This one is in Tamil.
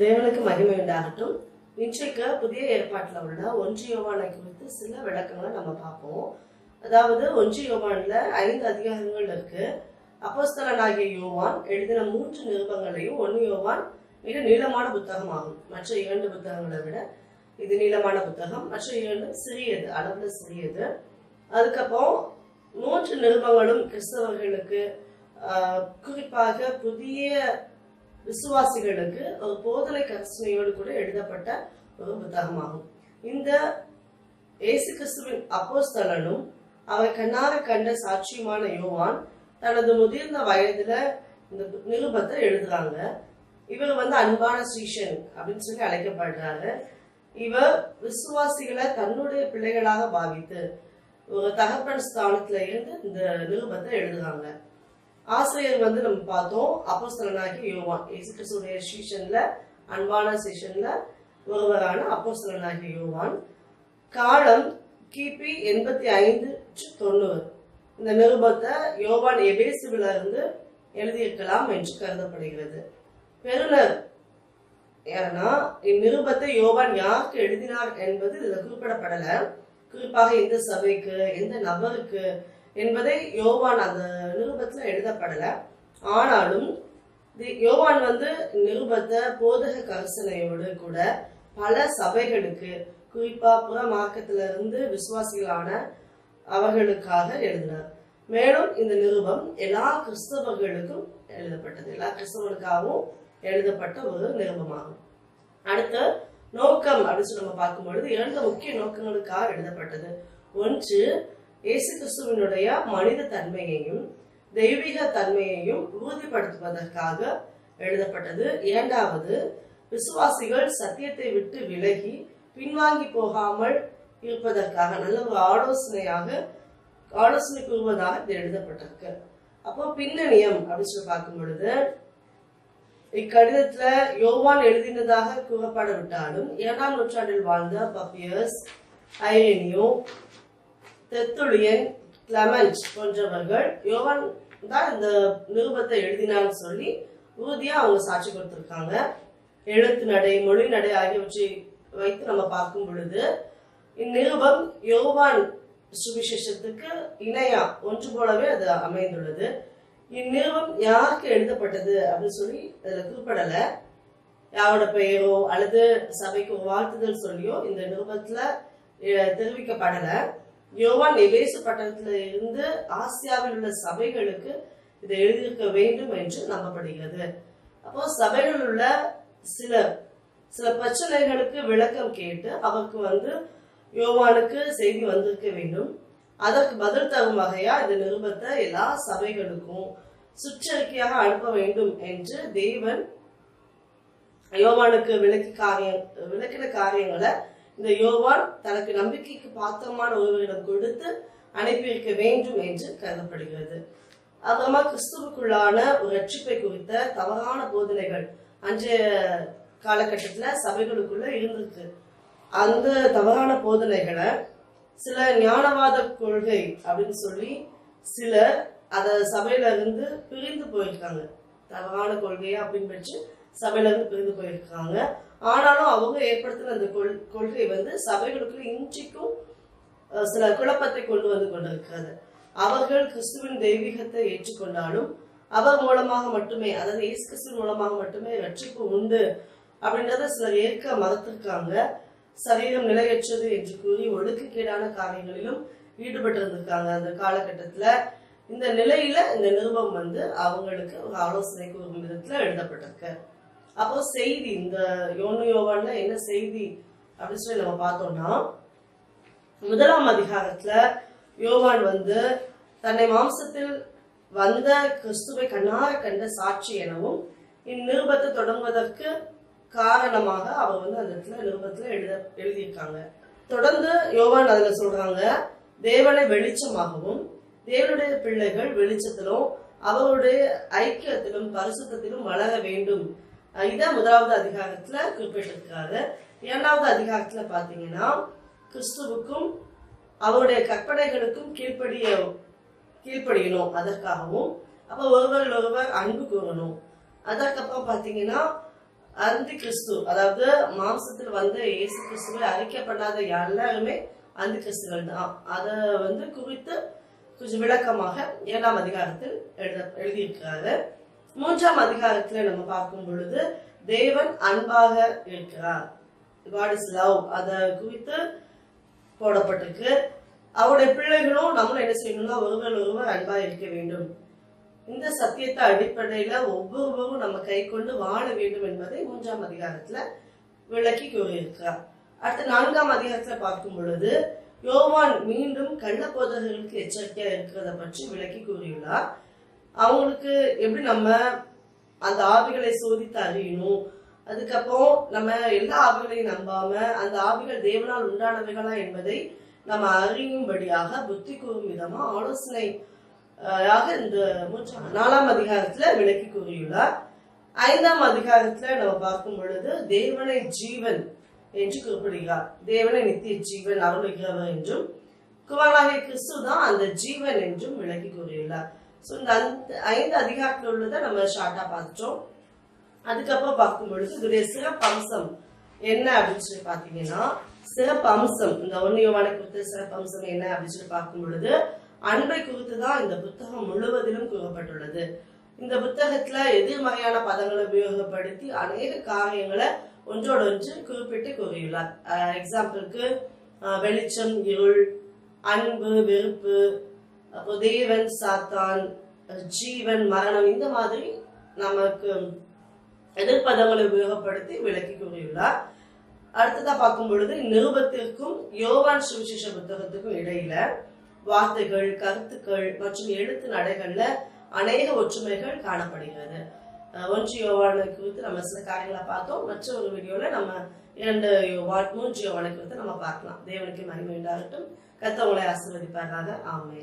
தேவனுக்கு மகிமை உண்டாகட்டும். இன்றைக்கு புதிய ஏற்பாட்டில் உள்ள ஒன்று யோவானை குறித்து சில விளக்கங்களை நம்ம பார்ப்போம். அதாவது ஒன்று யோவானில் ஐந்து அதிகாரங்கள் இருக்கு. அப்போஸ்தலனாகிய யோவான் எழுதின மூன்று நிருபங்களையும் ஒன்று யோவான் மிக நீளமான புத்தகமாகும். மற்ற இரண்டு புத்தகங்களை விட இது நீளமான புத்தகம். மற்ற இரண்டு சிறியது அளவில் சிறியது. அதுக்கப்புறம் மூன்று நிருபங்களும் கிறிஸ்தவர்களுக்கு குறிப்பாக புதிய விசுவாசிகளுக்கு ஒரு போதலை கற்சனையோடு கூட எழுதப்பட்ட ஒரு புத்தகமாகும். இந்த இயேசு கிறிஸ்துவின் அப்போஸ்தலனும் அவர் கண்ணார கண்ட சாட்சியுமான யோவான் தனது முதிர்ந்த வயதுல இந்த நிருபத்தை எழுதுறாங்க. இவர் வந்து அன்பான ஸ்ரீஷன் அப்படின்னு சொல்லி அழைக்கப்படுறாரு. இவர் விசுவாசிகளை தன்னுடைய பிள்ளைகளாக பாவித்து ஒரு தகப்பன் ஸ்தானத்துல இருந்து இந்த நிருபத்தை எழுதுறாங்க. ஆசிரியர் வந்து நம்ம பார்த்தோம் அப்போஸ்தலனாகி யோவான். இயேசு கிறிஸ்துடைய அன்பான சீஷனில் ஒருவரான அப்போஸ்தலனாகி யோவான். காலம் கிபி எண்பத்தி ஐந்து தொண்ணூறு. இந்த நிருபத்தை யோவான் எபேசுவில இருந்து எழுதியிருக்கலாம் என்று கருதப்படுகிறது. பெருனர் ஏன்னா இந்நிருபத்தை யோவான் யாருக்கு எழுதினார் என்பது இதுல குறிப்பிடப்படல. குறிப்பாக எந்த சபைக்கு எந்த நபருக்கு என்பதை யோவான் அந்த நிருபத்துல எழுதப்படல. ஆனாலும் தி- யோவான் வந்து நிருபத்தை போதக கரிசனையோடு கூட பல சபைகளுக்கு குறிப்பா புற மார்க்கத்துல இருந்து விசுவாசிகளான அவர்களுக்காக எழுதினார். மேலும் இந்த நிருபம் எல்லா கிறிஸ்தவர்களுக்கும் எழுதப்பட்டது. எல்லா கிறிஸ்தவர்களுக்காகவும் எழுதப்பட்ட ஒரு நிருபமாகும். அடுத்து நோக்கம் அப்படின்னு சொல்லி நம்ம பார்க்கும் பொழுது இரண்டு முக்கிய நோக்கங்களுக்காக எழுதப்பட்டது. ஒன்று இயேசு கிறிஸ்துவனுடைய மனித தன்மையையும் தெய்வீக தன்மையையும் உறுதிப்படுத்துவதற்காக எழுதப்பட்டது. இரண்டாவது விசுவாசிகள் சத்தியத்தை விட்டு விலகி பின்வாங்கி போகாமல் இருப்பதற்காக நல்ல ஒரு ஆலோசனையாக ஆலோசனை கூறுவதாக இது எழுதப்பட்டிருக்கு. அப்போ பின்னணியம் அப்படின்னு சொல்லி பார்க்கும் பொழுது இக்கடிதத்துல யோவான் எழுதினதாக கூறப்படவிட்டாலும் இரண்டாம் நூற்றாண்டில் வாழ்ந்த பப்பியர்ஸ் ஐரேனியோ தெத்துளியன் கிளமெண்ட் போன்றவர்கள் யோவான் தான் இந்த நிருபத்தை எழுதினான்னு சொல்லி உறுதியா அவங்க சாட்சி கொடுத்திருக்காங்க. எழுத்து நடை மொழி நடை ஆகியவற்றை வைத்து நம்ம பார்க்கும் பொழுது இந்நிருபம் யோவான் சுவிசேஷத்துக்கு இணையா ஒன்று போலவே அது அமைந்துள்ளது. இந்நிறுவம் யாருக்கு எழுதப்பட்டது அப்படின்னு சொல்லி அதுல குறிப்பிடல. யாரோட பெயரோ அல்லது சபைக்கு வாழ்த்துதல் சொல்லியோ இந்த நிருபத்துல தெரிவிக்கப்படலை. யோவான் எபேசு பட்டணத்துல இருந்து ஆசியாவில் உள்ள சபைகளுக்கு இதை எழுதியிருக்க வேண்டும் என்று நம்பப்படுகிறது. அப்போ சபைகளில் உள்ள சில சில பிரச்சனைகளுக்கு விளக்கம் கேட்டு அவருக்கு வந்து யோவானுக்கு செய்தி வந்திருக்க வேண்டும். அதற்கு பதில் தரும் வகையா இந்த நிருபத்தை எல்லா சபைகளுக்கும் சுற்றறிக்கையாக அனுப்ப வேண்டும் என்று தேவன் யோவானுக்கு விளக்கி காரியம் விளக்கின காரியங்களை இந்த யோவான் தனக்கு நம்பிக்கைக்கு பாத்திரமான ஒருவரிடம் கொடுத்து அனுப்பி வைக்க வேண்டும் என்று கருதப்படுகிறது. அப்புறமா கிறிஸ்துவுக்குள்ளான ஒரு ரட்சிப்பை குறித்த தவறான போதனைகள் அன்றைய காலகட்டத்தில் சபைகளுக்குள்ள இருந்திருக்கு. அந்த தவறான போதனைகளை சில ஞானவாத கொள்கை அப்படின்னு சொல்லி சில அதை சபையில இருந்து பிரிந்து போயிருக்காங்க. தவறான கொள்கையை அப்படின்னு வச்சு சபையில இருந்து பிரிந்து போயிருக்காங்க. ஆனாலும் அவங்க ஏற்படுத்தின அந்த கொள் கொள்கை வந்து சபைகளுக்குள்ள இன்றைக்கும் சில குழப்பத்தை கொண்டு வந்து கொண்டிருக்கிறது. அவர்கள் கிறிஸ்துவின் தெய்வீகத்தை ஏற்றுக்கொண்டாலும் அவர் மூலமாக மட்டுமே அதாவது இயேசு கிறிஸ்து மூலமாக மட்டுமே ரட்சிப்பு உண்டு அப்படின்றத சிலர் ஏற்க மறுத்திருக்காங்க. சரீரம் நிலையற்றது என்று கூறி ஒழுக்கக்கீடான காரியங்களிலும் ஈடுபட்டு இருந்திருக்காங்க அந்த காலகட்டத்துல. இந்த நிலையில இந்த நிருபம் வந்து அவங்களுக்கு ஒரு ஆலோசனை கூறும் விதத்துல எழுதப்பட்டிருக்கு. அப்போ செய்தி இந்த யோனு யோவான்ல என்ன செய்தி அப்படின்னு சொல்லி நம்ம பார்த்தோம்னா முதலாம் அதிகாரத்துல யோவான் வந்து தன்னை மாம்சத்தில் வந்த கிறிஸ்துவை கண்ணார கண்ட சாட்சி எனவும் இந்நிருபத்தை தொடங்குவதற்கு காரணமாக அவர் வந்து அந்த இடத்துல நிருபத்துல எழுத எழுதியிருக்காங்க. தொடர்ந்து யோவான் அதுல சொல்றாங்க தேவனை வெளிச்சமாகவும் தேவனுடைய பிள்ளைகள் வெளிச்சத்திலும் அவருடைய ஐக்கியத்திலும் பரிசுத்திலும் வளர வேண்டும். இதான் முதலாவது அதிகாரத்துல குறிப்பிட்டிருக்காரு இரண்டாவது அதிகாரத்துல பாத்தீங்கன்னா கிறிஸ்துவுக்கும் அவருடைய கற்பனைகளுக்கும் கீழ்ப்படிய கீழ்ப்படியணும் அதற்காகவும். அப்ப ஒருவர் ஒருவர் அன்பு கூறணும். அதற்கப்புறம் பாத்தீங்கன்னா அந்தி கிறிஸ்து அதாவது மாம்சத்தில் வந்த இயேசு கிறிஸ்துவை அறிக்கை எல்லாருமே அந்தி கிறிஸ்துகள் தான். அதை வந்து குறித்து கொஞ்சம் விளக்கமாக ஏழாம் அதிகாரத்தில் எழுத எழுதியிருக்கிறாரு. மூன்றாம் அதிகாரத்துல நம்ம பார்க்கும் பொழுது தேவன் அன்பாக இருக்கிறார். காட் இஸ் லவ் அதை குறித்து போடப்பட்டிருக்கு. அவருடைய பிள்ளைகளும் நம்மளும் என்ன செய்யணும்னா ஒருவர் ஒருவர் அன்பா இருக்க வேண்டும். இந்த சத்தியத்தை அடிப்படையில ஒவ்வொருவரும் நம்ம கை கொண்டு வாழ வேண்டும் என்பதை மூன்றாம் அதிகாரத்துல விளக்கி கூறியிருக்கிறார். அடுத்து நான்காம் அதிகாரத்துல பார்க்கும் பொழுது யோவான் மீண்டும் கள்ள போதகர்களுக்கு எச்சரிக்கையா இருக்கிறத பற்றி விளக்கி கூறியுள்ளார். அவங்களுக்கு எப்படி நம்ம அந்த ஆவிகளை சோதித்து அறியணும்? அதுக்கப்புறம் நம்ம எல்லா ஆவிகளையும் நம்பாம அந்த ஆவிகள் தேவனால் உண்டானவைகளா என்பதை நம்ம அறியும்படியாக புத்தி கூறும் விதமா ஆலோசனை யாக இந்த நாலாம் அதிகாரத்துல விளக்கி கூறியுள்ளார். ஐந்தாம் அதிகாரத்துல நம்ம பார்க்கும் பொழுது தேவனை ஜீவன் என்று குறிப்பிடுகிறார். தேவனை நித்திய ஜீவன் அருள்கிறவர் என்றும் குமாராகிய கிறிஸ்து தான் அந்த ஜீவன் என்றும் விளக்கி கூறியுள்ளார். ஸோ இந்த அந்த ஐந்து அதிகாரத்தில் உள்ளதை நம்ம ஷார்ட்டாக பார்த்துட்டோம். அதுக்கப்புறம் பார்க்கும் பொழுது இதோடைய சிறப்பம்சம் என்ன அப்படின்னு சொல்லி பார்த்தீங்கன்னா சிறப்பம்சம் இந்த ஒன்னியமான குறித்த சிறப்பம்சம் என்ன அப்படின்னு சொல்லி பார்க்கும் பொழுது அன்பை குறித்து தான் இந்த புத்தகம் முழுவதிலும் கூறப்பட்டுள்ளது. இந்த புத்தகத்துல எதிர்மறையான பதங்களை உபயோகப்படுத்தி அநேக காரியங்களை ஒன்றோட ஒன்று குறிப்பிட்டு கூறியுள்ளார். எக்ஸாம்பிளுக்கு வெளிச்சம் இருள் அன்பு வெறுப்பு அப்போ தேவன் சாத்தான் ஜீவன் மரணம் இந்த மாதிரி நமக்கு எதிர்ப்பதங்களை உபயோகப்படுத்தி விளக்கி கூறியுள்ளார். அடுத்ததா பார்க்கும் பொழுது நிருபத்திற்கும் யோவான் சுவிசேஷ புத்தகத்துக்கும் இடையில வார்த்தைகள் கருத்துக்கள் மற்றும் எழுத்து நடைகள்ல அநேக ஒற்றுமைகள் காணப்படுகிறது. ஒன்று யோவானை குறித்து நம்ம சில காரியங்களை பார்த்தோம். மற்ற ஒரு வீடியோல நம்ம இரண்டு யோவான் மூன்று யோவானை குறித்து நம்ம பார்க்கலாம். தேவனுக்கு மகிமை உண்டாகட்டும். கத்தவங்களை ஆசீர்வதிப்பாராக. ஆமே